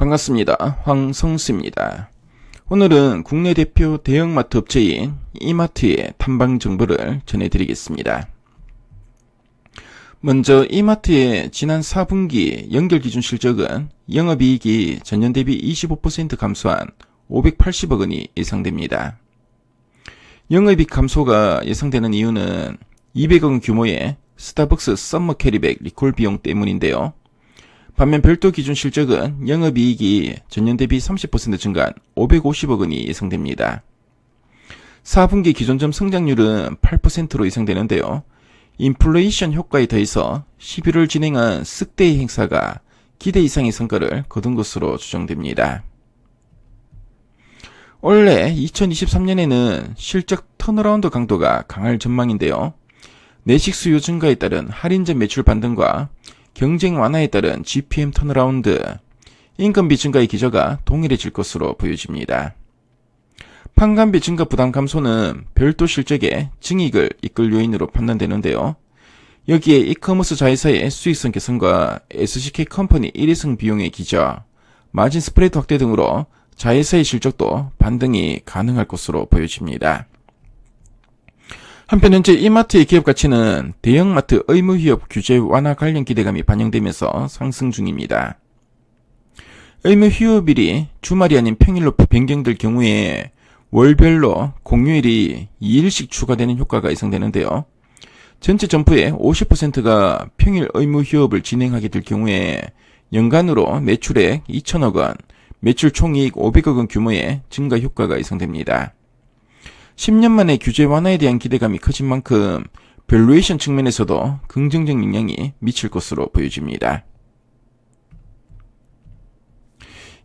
반갑습니다. 황성수입니다. 오늘은 국내 대표 대형마트 업체인 이마트의 탐방 정보를 전해드리겠습니다. 먼저 이마트의 지난 4분기 연결 기준 실적은 영업이익이 전년 대비 25% 감소한 580억 원이 예상됩니다. 영업이익 감소가 예상되는 이유는 200억 원 규모의 스타벅스 썸머 캐리백 리콜 비용 때문인데요. 반면 별도 기준 실적은 영업이익이 전년 대비 30% 증가한 550억 원이 예상됩니다. 4분기 기존점 성장률은 8%로 예상되는데요. 인플레이션 효과에 더해서 11월 진행한 쓱데이 행사가 기대 이상의 성과를 거둔 것으로 추정됩니다. 원래 2023년에는 실적 턴어라운드 강도가 강할 전망인데요. 내식 수요 증가에 따른 할인전 매출 반등과 경쟁 완화에 따른 GPM 턴어라운드, 인건비 증가의 기저가 동일해질 것으로 보여집니다. 판관비 증가 부담 감소는 별도 실적의 증익을 이끌 요인으로 판단되는데요. 여기에 이커머스 자회사의 수익성 개선과 SCK 컴퍼니 1위성 비용의 기저, 마진 스프레드 확대 등으로 자회사의 실적도 반등이 가능할 것으로 보여집니다. 한편 현재 이마트의 기업 가치는 대형마트 의무 휴업 규제 완화 관련 기대감이 반영되면서 상승 중입니다. 의무 휴업일이 주말이 아닌 평일로 변경될 경우에 월별로 공휴일이 2일씩 추가되는 효과가 예상되는데요. 전체 점포의 50%가 평일 의무 휴업을 진행하게 될 경우에 연간으로 매출액 2천억 원, 매출 총이익 500억 원 규모의 증가 효과가 예상됩니다. 10년 만에 규제 완화에 대한 기대감이 커진 만큼 밸류에이션 측면에서도 긍정적 영향이 미칠 것으로 보여집니다.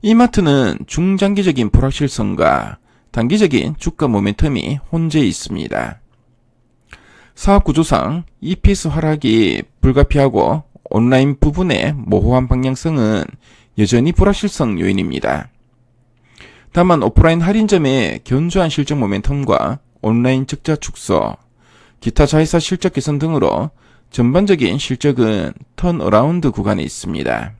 이마트는 중장기적인 불확실성과 단기적인 주가 모멘텀이 혼재해 있습니다. 사업 구조상 EPS 하락이 불가피하고 온라인 부분의 모호한 방향성은 여전히 불확실성 요인입니다. 다만 오프라인 할인점의 견조한 실적 모멘텀과 온라인 적자 축소, 기타 자회사 실적 개선 등으로 전반적인 실적은 턴어라운드 구간에 있습니다.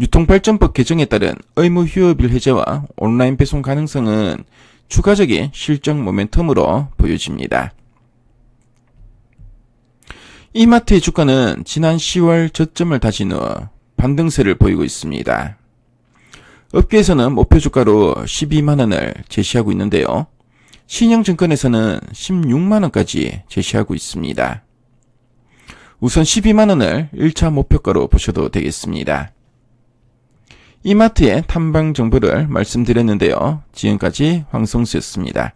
유통발전법 개정에 따른 의무 휴업일 해제와 온라인 배송 가능성은 추가적인 실적 모멘텀으로 보여집니다. 이마트의 주가는 지난 10월 저점을 다진 후 반등세를 보이고 있습니다. 업계에서는 목표 주가로 12만원을 제시하고 있는데요. 신영증권에서는 16만원까지 제시하고 있습니다. 우선 12만원을 1차 목표가로 보셔도 되겠습니다. 이마트의 탐방 정보를 말씀드렸는데요. 지금까지 황성수였습니다.